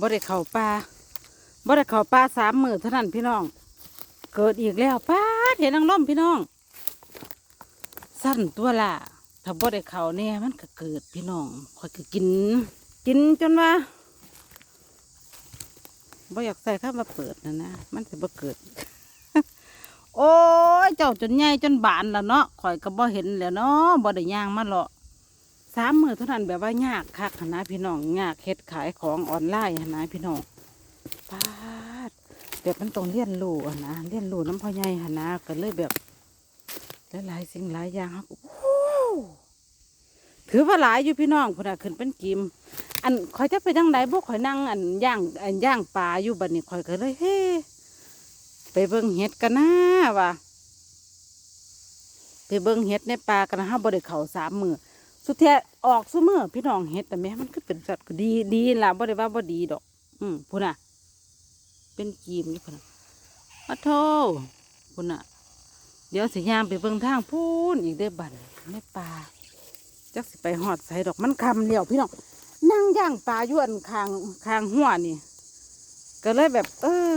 บ่ได้เข้าป่าบ่ได้เข้าป่าสามมือเท่านั้นพี่น้อง เกิดอีกแล้วป้าเห็นนางล่มพี่น้อง สั้นตัวละถ้าบ่ได้เข้าแน่มันก็เกิดพี่น้องคอยก็กิน กินจนว่าบ่อยากใส่ข้ามาเปิดนะนะมันสิบ่เกิด โอ้ยเจ้าจนใหญ่จนบานแล้วเนาะข่อยก็บ่เห็นแล้วเนาะบ่ได้ย่างมาหรอก สามมือเท่านั้นแบบว่ายากคักนะพี่น้องยากเฮ็ดขายของออนไลน์นะพี่น้องปาดแบบมันต้องเรียนรูนะเรียนรูน้ำพ่อใหญ่นะก็เลยแบบหลายสิ่งหลายอย่างครับถือว่าหลายอยู่พี่น้องพุ่นน่ะขึ้นเป็นกิม อันข่อยจะไปจังไดพวกข่อยนั่งอันย่างอันย่างปลาอยู่บัดนี้ข่อยก็เลยเฮ้ไปเบิ่งเห็ดกันนะว่ะไปเบิ่งเห็ดในป่ากันนะฮะบ่ได้เขาสามมือ สุดแท้ออกซุมือพี่น้องเห็ดแต่แม่มันก็เป็นสัตว์ก็ดีดีล่ะบ่ได้ว่าบ่ดีดอก อืมพุ่นน่ะ เป็นกีมอยู่พุ่นน่ะอะโทพุ่นน่ะ เดี๋ยวสิยางไปเบิ่งทางพูนอีกเด้อบัดในป่าจักสิไปหอดใส่ดอกมันคำเลี้ยวพี่น้องนั่งย่างปลายู่อันคางคางหัวนี่ ก็เลยแบบ เออ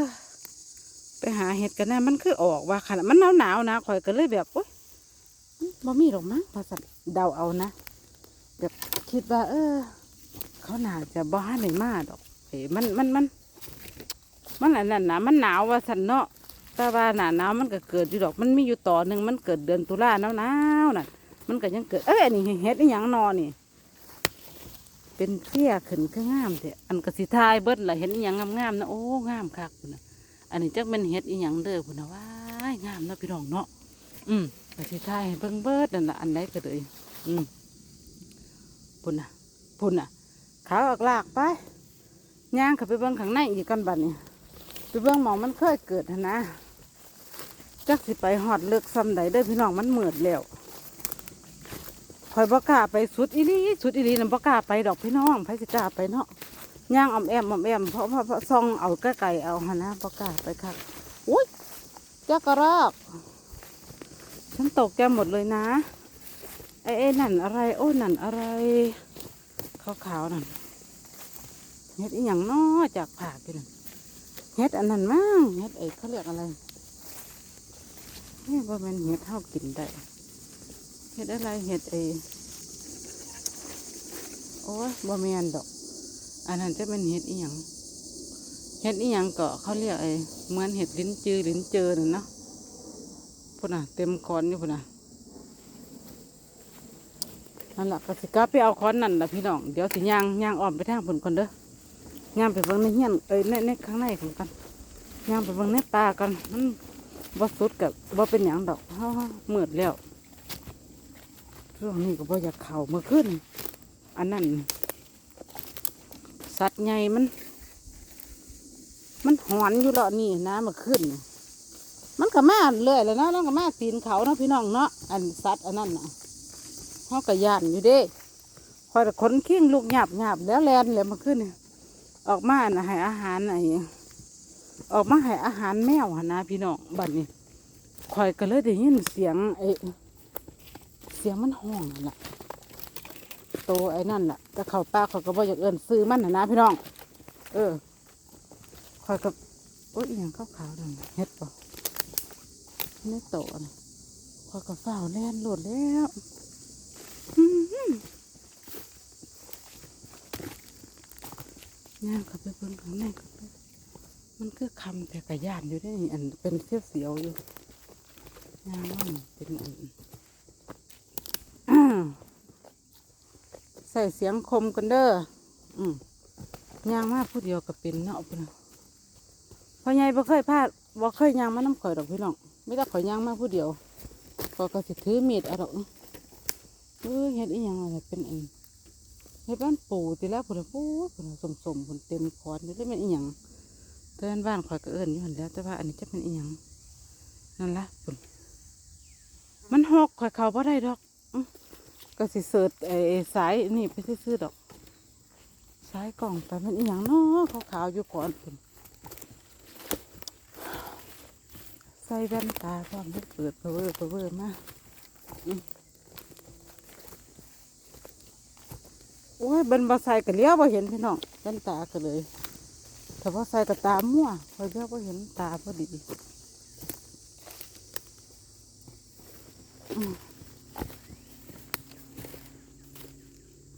ไปหาเห็ดกันนะมันคือออกว่าขนาดมันหนาวหนาวนะข่อยก็เลยแบบโอ๊ยมันบ่มีหรอกมั้งภาษาเดาเอานะ แบบคิดว่า เออ เขาน่าจะบ้านในมาดอกเอ้มันมันมันมันอันนั้นนะมันหนาวว่าสันเนาะแต่ว่าหนาหนาวมันก็เกิดอยู่ดอก มันมีอยู่ต่อหนึ่งมันเกิดเดือนตุลาหนาวหนาวน่ะ มันก็ยังเกิดเอ้ยอันนี้เห็ดอีหยังนอนี่ เป็นเพี้ยขึ้นคืองามเถอะอันกสิทายเบิดละเห็นอีหยังงามๆนะโอ้งามคักพุ่นนะอันนี้จักเป็นเห็ดอีหยังเด้อพุ่นนะว้ายงามเนาะพี่น้องเนาะอืมกสิทายเบิ่งเบิดนั่นน่ะอันไหนก็เลยอืม พุ่นน่ะพุ่นน่ะขาออกลากไปย่างเข้าไปเบิ่งข้างในอีกกันบัดนี้ไปเบิ่งหมองมันเคยเกิดนะจักสิไปหอดเลือกซ้ำใดเด้พี่น้องมันเหมือดแล้วคอยบ่กล้าไปสุดอีหลีสุดอีหลีนั่นบ่กล้าไปดอกพี่น้องไผสิกล้าไปเนาะย่างอ่อมแอมอ่อมแอมเพราะเพราะซองเอาใกล้ๆเอาหนนะประกล้าไปครับอุ้ยจักรรอกฉันตกใจหมดเลยนะ ไอ้นั่นอะไร โอ้นั่นอะไร ขาวๆนั่นเฮ็ดอีหยังน้อจากผากกันนั่นเฮ็ดอันนั้นมั้งเฮ็ดไอ้เขาเรียกอะไรนี่ว่ามันเฮ็ดเท่ากินได้เฮ็ดอะไรเฮ็ดไอ้โอ้บ่แมนดอก อันนั้นจะเป็นเห็ดอีหยังเห็ดอีหยังเกาะเขาเรียกไอ้เหมือนเห็ดลิ้นจือลิ้นเจอน่ะเนาะพุ่นน่ะเต็มคอนอยู่พุ่นน่ะ นั่นแหละก็สิกลับไปเอาคอนนั่นล่ะพี่น้องเดี๋ยวสิย่างย่างอ้อมไปทางพุ่นคนเด้อย่างไปเบิ่งในเฮียนเอ้ยในในข้างในของกันย่างไปเบิ่งในป่ากันมันบ่สุดกับบ่เป็นหยังดอกเฮามืดแล้วช่วงนี้ก็บ่อยากเข้าเมื่อคืนอันนั้นสัตว์ใหญ่มัน มันหอนอยู่เลาะนี่นะเมาขึ้น มันก็มาเรื่อยเลยนะแล้วก็มาตีนเขาเนาะพี่น้องเนาะอันสัตว์อันนั้นน่ะ เขาก็ย่านอยู่เด้คอยขนขิ้งลูกหยาบหยาบแล้วแลนเลยมาขึ้นออกมาน่ะให้อาหารไอ้ออกมาให้อาหารแมวหนะพี่น้องบัดนี้คอยก็เลยได้ยินเสียงไอ้เสียงมันห้องนั่นแหละโตไอ้นั่นแหละจะเข้าป่าเขาก็บอกอยากเอินซื้อมันนะนะพี่น้อง เออคอยกับโอ้ยอย่างขาวๆนั่นเฮ็ดป่ะไม่โตนะคอยกับฝ้าวแล่นหลดแล้วอื้อหือ ย่างเขาไปเบิ่งข้างในก็ไปมันคือคำแต่กระยานอยู่ได้นี่อันเป็นเสี้ยวเสียวๆอยู่ย่างว่ามันเป็นอันใส่เสียงคมกันเด้ออืมย่างมาผู้เดียวก็เป็นเนาะพุ่นพ่อใหญ่บ่เคยพลาดบ่เคยย่างมาน้ำข่อยดอกพี่น้องไม่ได้ข่อยย่างมาผู้เดียวก็ก็สิถือมีดเอาดอกเนาะเออเฮ็ดอีหยังอะไรเป็นอัน เฮ็ดบ้านปู่ติแล้วพุ่นน่ะปูพุ่นน่ะสมๆพุ่นเต็มคอนอยู่ได้เป็นอีหยังเตือนบ้านข่อยก็เอิ้นอยู่หันแล้วแต่ว่าอันนี้จะเป็นอีหยังนั่นละพุ่นมันหอกข่อยเขาบ่ได้ดอกก็สิเสิร์ชไอ้สายนี่ไปซื้อดอกสายกล่องไปมันอีหยังเนาะขาวๆอยู่ก่อนพุ่นใส่แว่นตาก่อนมันเปิดเพอเวอเพอเวอมา โอ้ยเบิ่นบ่ใส่ก็เลี้ยวบ่เห็นพี่น้องแว่นตาก็เลยแต่ว่าใส่กับตามั่วคอเรียกว่าเห็นตาพอดีอืม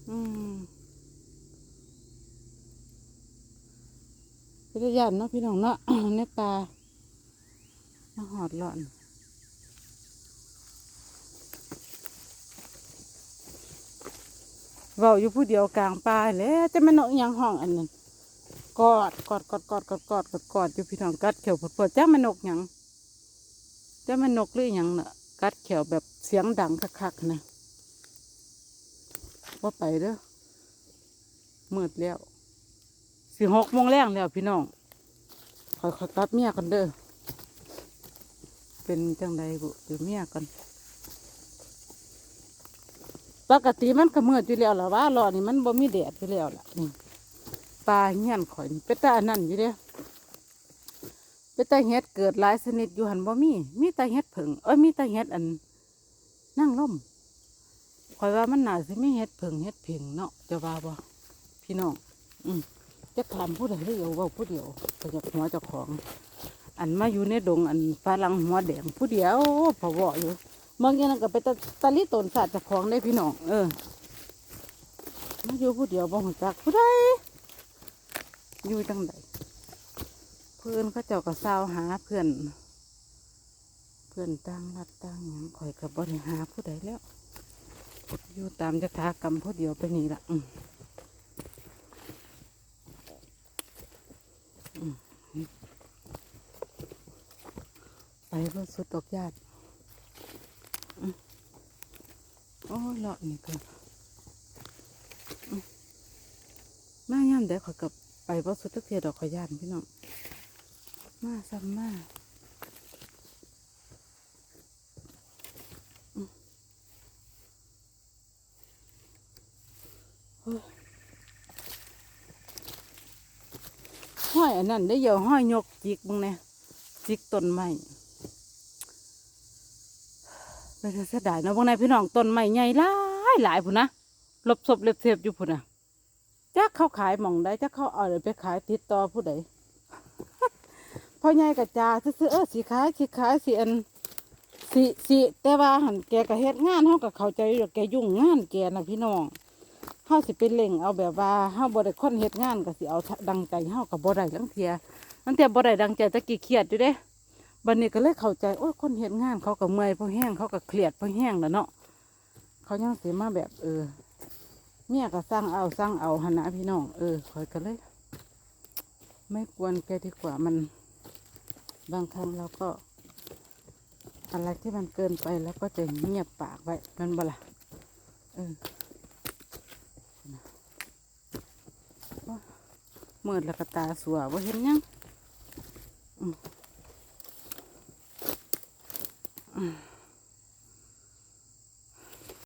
อืมพิทยานเนาะพี่น้องเนาะในป่ามาหอดหลอน เว้าอยู่ผู้เดียวกลางป่าแล้วจะม่นกอิหยังห้องอันนั้นกอดกอดกอดกอดกอดกอดกอดกอดอยู่พี่น้องกัดเขียวปวดปวดจ้ามันนกยังจ้ามันนกหรือยังเน่ะกัดเขียวแบบเสียงดังคักๆนะว่าไปเด้อมืดแล้วสิหกโมงแรงแล้วพี่น้องคอยคอยกลับเมียกันเด้อเป็นจังใดบุเดี๋ยวเมียกัน ปกติมันก็มืดอยู่แล้วล่ะว่ารอนี่มันบ่มีแดดอยู่แล้วล่ะนี่ปลาเงี้ยนข่อยนี่เป็นตาอันนั้นอยู่เด้เป็ตาเห็ดเกิดหลายชนิดอยู่หันบ่มี มีตาเห็ดผึ่งเอ้ยมีตาเห็ดอันนั่งล่มข่อยว่ามันน่าสิมีเห็ดผึ่งเห็ดเพิงเนาะจะว่าบ่พี่น้องอืมจะถามผู้ใดเดียวว่าผู้เดียวก็จะหัวเจ้าของ อันมาอยู่ในดงอันฝรั่งหัวแดงผู้เดียวพอเวาะอยู่ บางอย่างนั้นก็ไปตะตะลิตนสัตว์เจากของได้พี่น้อง เออมาอยู่ผู้เดียวบ่หูจักผู้ใดอยู่จังใดเพื่อนเขาเจ้าก็เศร้าหาเพื่อน เพื่อนต่างรัดต่างหยังข่อยกับบ่ได้หาผู้ใดแล้ว อยู่ตามยถากรรมผู้เดียวไปนี่ละอืมอืมไปบ่สุดดอกญาติ โอ้เลาะนี่ก็อืมาย่ำเดี๋ยวขอกับไปบ่สุดทักเทียดอกขอยานพี่น้อง มาซ้ำมาอืมโอ้ยห้อยอันนั้นได้เยอะห้อยยกจิกมึงเนี่ยจิกต้นไม้ ไปเถอะเสียดายเนาะบางในพี่น้องต้นไม้ใหญ่หลายหลายพุ่นนะหลบศพเล็บเสียบอยู่พุ่นนะจักเขาขายหม่องได้จักเขาเอาไปขายติดต่อผู้ใดพ่อใหญ่กับจาซื้อเออสีขายสีขายสีอันสีสีแต่ว่าหันแกก็เฮ็ดงานเฮาก็เขาใจอยู่แกยุ่งงานแกนะพี่น้องเฮาสิเป็นเล่งเอาแบบว่าเฮาบ่ได้คนเฮ็ดงานก็สิเอาดังใจเฮาก็บ่ได้ลังเทียลังเทียบ่ได้ดังใจตะกี้เครียดอยู่เด้ บันนี้ก็เลยเข้าใจโอ้ยคนเห็นงานเขาก็เมื่อยเพราะแห้งเขาก็เครียดเพราะแห้งแล้วเนาะเขายังเสียมาแบบเออเมียก็สร้างเอาสร้างเอาหนะพี่น้องเออคอยก็เลย ไม่ควรแกดีกว่ามันบางครั้งเราก็ อะไรที่มันเกินไปแล้วก็จะเงียบปากไว้นั่นบ่ล่ะเออเมื่อล้วก็ตาสัวว่าเห็นยังอืม Mm.